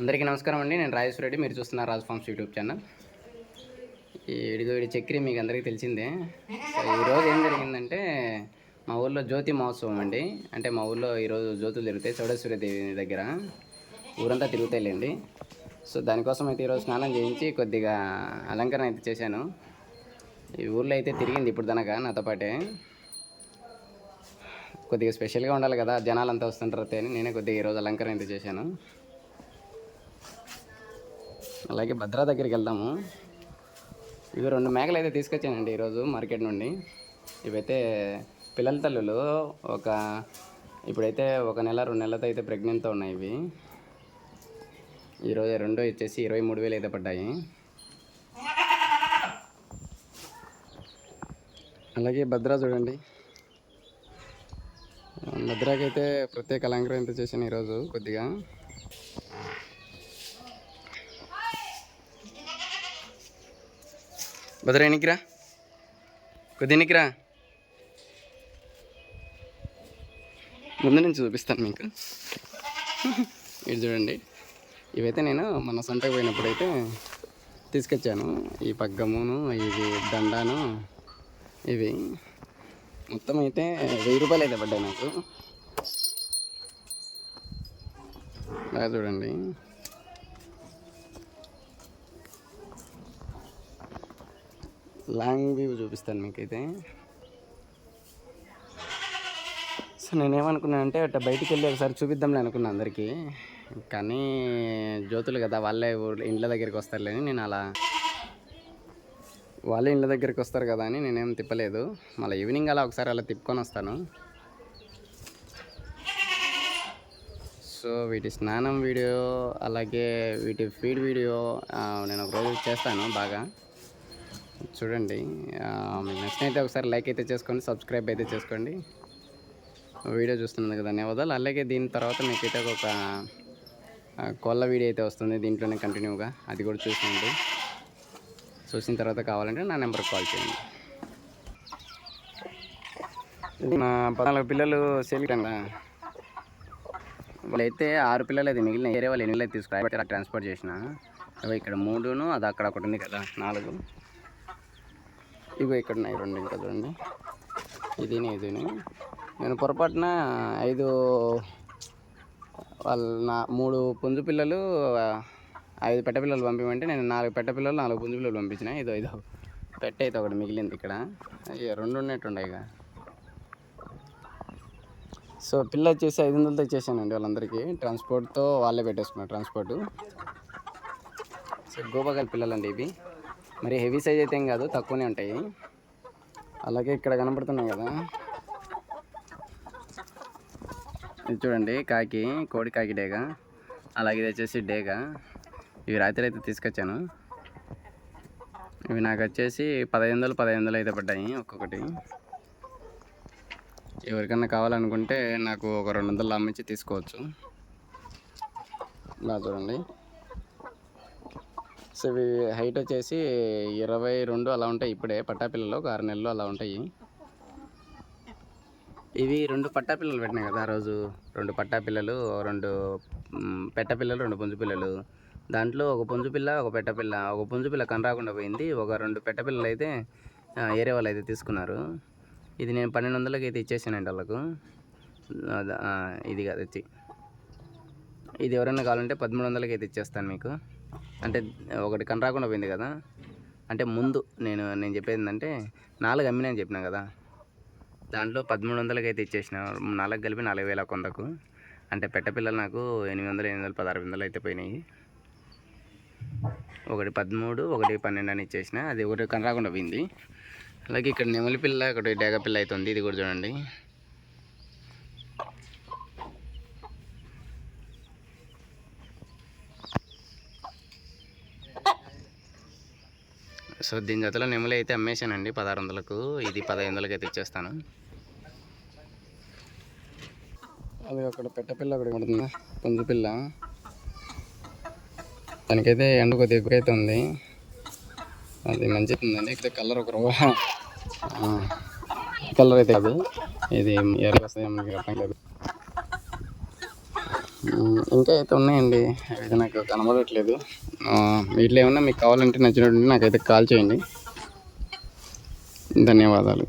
అందరికీ నమస్కారం అండి. నేను రాజేశ్వర రెడ్డి. మీరు చూస్తున్నారు రాజ్ ఫార్మ్స్ యూట్యూబ్ ఛానల్. ఈ ఇడిగో ఇడి చక్రి మీకు అందరికీ తెలిసిందే. సో ఈరోజు ఏం జరిగిందంటే మా ఊళ్ళో జ్యోతి మహోత్సవం అండి. అంటే మా ఊళ్ళో ఈరోజు జ్యోతులు తిరుగుతాయి. చౌడేశ్వరి దేవి దగ్గర. ఊరంతా తిరుగుతాయిలేండి. సో దానికోసం అయితే ఈరోజు స్నానం చేయించి కొద్దిగా అలంకరణ అయితే చేశాను. ఈ ఊర్లో అయితే తిరిగింది ఇప్పుడు దనక నాతో పాటే. కొద్దిగా స్పెషల్గా ఉండాలి కదా. జనాలంతా వస్తుంటారు అని నేనే కొద్దిగా ఈరోజు అలంకరణ అయితే చేశాను. అలాగే భద్రా దగ్గరికి వెళ్దాము. ఇవి రెండు మేకలు అయితే తీసుకొచ్చానండి ఈరోజు మార్కెట్ నుండి. ఇవైతే పిల్లల తల్లులు ఒక ఇప్పుడైతే ఒక నెల రెండు నెలలతో అయితే ప్రెగ్నెంట్తో ఉన్నాయి ఇవి. ఈరోజు రెండో ఇచ్చేసి ఇరవై మూడు వేలు అయితే పడ్డాయి. అలాగే భద్రా చూడండి. భద్రాకైతే అయితే ప్రత్యేక అలంకరణ అయితే చేశాను ఈరోజు కొద్దిగా. భద్ర ఎన్నికిరా? కొద్ది ఎన్నికిరా? ముందు నుంచి చూపిస్తాను మీకు. ఇది చూడండి. ఇవైతే నేను మన సొంతకు పోయినప్పుడైతే తీసుకొచ్చాను. ఈ పగ్గమును ఇవి దండాను ఇవి. మొత్తం అయితే వెయ్యి రూపాయలు అయితే పడ్డాయి నాకు. బాగా చూడండి. లాంగ్ వ్యూ చూపిస్తాను మీకైతే. సో నేనేమనుకున్నాను అంటే అట్లా బయటికి వెళ్ళి ఒకసారి చూపిద్దాంలే అనుకున్నాను అందరికీ. కానీ జ్యోతులు కదా వాళ్ళే ఇండ్ల దగ్గరికి వస్తారులేని నేను అలా వాళ్ళే ఇండ్ల దగ్గరికి వస్తారు కదా అని నేనేం తిప్పలేదు. మళ్ళీ ఈవినింగ్ అలా ఒకసారి అలా తిప్పుకొని వస్తాను. సో వీటి స్నానం వీడియో అలాగే వీటి ఫీడ్ వీడియో నేను ఒక రోజు చేస్తాను బాగా. చూడండి. నచ్చినైతే ఒకసారి లైక్ అయితే చేసుకోండి సబ్స్క్రైబ్ అయితే చేసుకోండి. వీడియో చూస్తున్నందుకు ధన్యవాదాలు. అలాగే దీని తర్వాత మీకైతే ఒక కొల్ల కోళ్ళ వీడియో అయితే వస్తుంది దీంట్లోనే కంటిన్యూగా. అది కూడా చూసుకోండి చూసిన తర్వాత కావాలంటే నా నెంబర్కి కాల్ చేయండి. నా పద్నాలుగు పిల్లలు సేలికంగా వాళ్ళైతే ఆరు పిల్లలు అయితే మిగిలిన ఏరే వాళ్ళు ఎన్ని అయితే తీసుకురా? ట్రాన్స్పోర్ట్ చేసిన. ఇక్కడ మూడును అది అక్కడ ఒకటి ఉంది కదా నాలుగు. ఇవి ఇక్కడ ఉన్నాయి రెండు ఇంకా చూడండి. ఇది ఇదిని. నేను పొరపాటున ఐదు వాళ్ళ నా మూడు పుంజు పిల్లలు ఐదు పెట్ట పిల్లలు పంపించమంటే నేను నాలుగు పెట్ట పిల్లలు నాలుగు పుంజు పిల్లలు పంపించిన. ఇది ఐదు పెట్ట అయితే ఒకటి మిగిలింది ఇక్కడ. రెండు ఉన్నట్టున్నాయి ఇక సో పిల్ల వచ్చేసి ఐదు వందలతో ఇచ్చేసానండి వాళ్ళందరికీ. ట్రాన్స్పోర్ట్తో వాళ్ళే పెట్టేసుకున్నారు ట్రాన్స్పోర్ట్. సో గోపాగల్ పిల్లలండి ఇవి. మరి హెవీ సైజ్ అయితే ఏం కాదు తక్కువనే ఉంటాయి. అలాగే ఇక్కడ కనపడుతున్నాయి కదా. ఇది చూడండి కాకి కోడి కాకి డేగ. అలాగే ఇది వచ్చేసి డేగ. ఇవి రాత్రి అయితే తీసుకొచ్చాను. ఇవి నాకు వచ్చేసి పదహైదు వందలు పదహైదు వందలు అయితే పడ్డాయి ఒక్కొక్కటి. ఎవరికన్నా కావాలనుకుంటే నాకు ఒక రెండు వందలు అమ్మించి తీసుకోవచ్చు. ఇలా చూడండి. సో ఇవి హైట్ వచ్చేసి ఇరవై రెండు అలా ఉంటాయి ఇప్పుడే పట్టాపిల్లలు ఒక ఆరు నెలలు అలా ఉంటాయి. ఇవి రెండు పట్టాపిల్లలు పెట్టినాయి కదా ఆ రోజు. రెండు పట్టాపిల్లలు రెండు పెట్టపిల్లలు రెండు పుంజు పిల్లలు. దాంట్లో ఒక పుంజు పిల్ల ఒక పెట్టపిల్ల ఒక పుంజు పిల్ల కనరాకుండా పోయింది. ఒక రెండు పెట్టపిల్లలు అయితే ఏరే వాళ్ళు అయితే తీసుకున్నారు. ఇది నేను పన్నెండు వందలకి అయితే ఇచ్చేసానండి వాళ్ళకు. ఇది కాదు వచ్చి ఇది ఎవరైనా కావాలంటే పదమూడు వందలకి అయితే ఇచ్చేస్తాను మీకు. అంటే ఒకటి కనరాకుండా పోయింది కదా. అంటే ముందు నేను నేను చెప్పేది ఏంటంటే నాలుగు అమ్మినా అని చెప్పినా కదా. దాంట్లో పదమూడు వందలకి అయితే ఇచ్చేసిన. నాలుగు కలిపి నాలుగు వేల కొందకు. అంటే పెట్టపిల్లలు నాకు ఎనిమిది వందలు ఎనిమిది వందలు పదహారు వందలు అయితే పోయినాయి. ఒకటి పదమూడు ఒకటి పన్నెండు అని ఇచ్చేసిన. అది ఒకటి కనరాకుండా పోయింది. అలాగే ఇక్కడ నెమలి పిల్ల ఒకటి డేగ పిల్ల అవుతుంది ఇది కూడా చూడండి. సో దీని జతలో నెమలి అయితే అమ్మేశానండి పదహారు వందలకు ఇది పదహైదు వందలకి అయితే ఇచ్చేస్తాను. అది అక్కడ పెట్టపిల్ల ఒకటి ఉంటుంది పుంజు పిల్ల. దానికైతే ఎండ కొద్దిగా ఎక్కువ అయితే ఉంది. అది మంచిగా ఉందండి. ఇక్కడ కలర్ ఒక రూప కలర్ అయితే కాదు. ఇది ఎర్ర వస్తాయి మనకి అర్థం కాదు. ఇంకా అయితే ఉన్నాయండి. అయితే నాకు కనబడట్లేదు. వీటిలో ఏమన్నా మీకు కావాలంటే నచ్చినట్టు నాకైతే కాల్ చేయండి. ధన్యవాదాలు.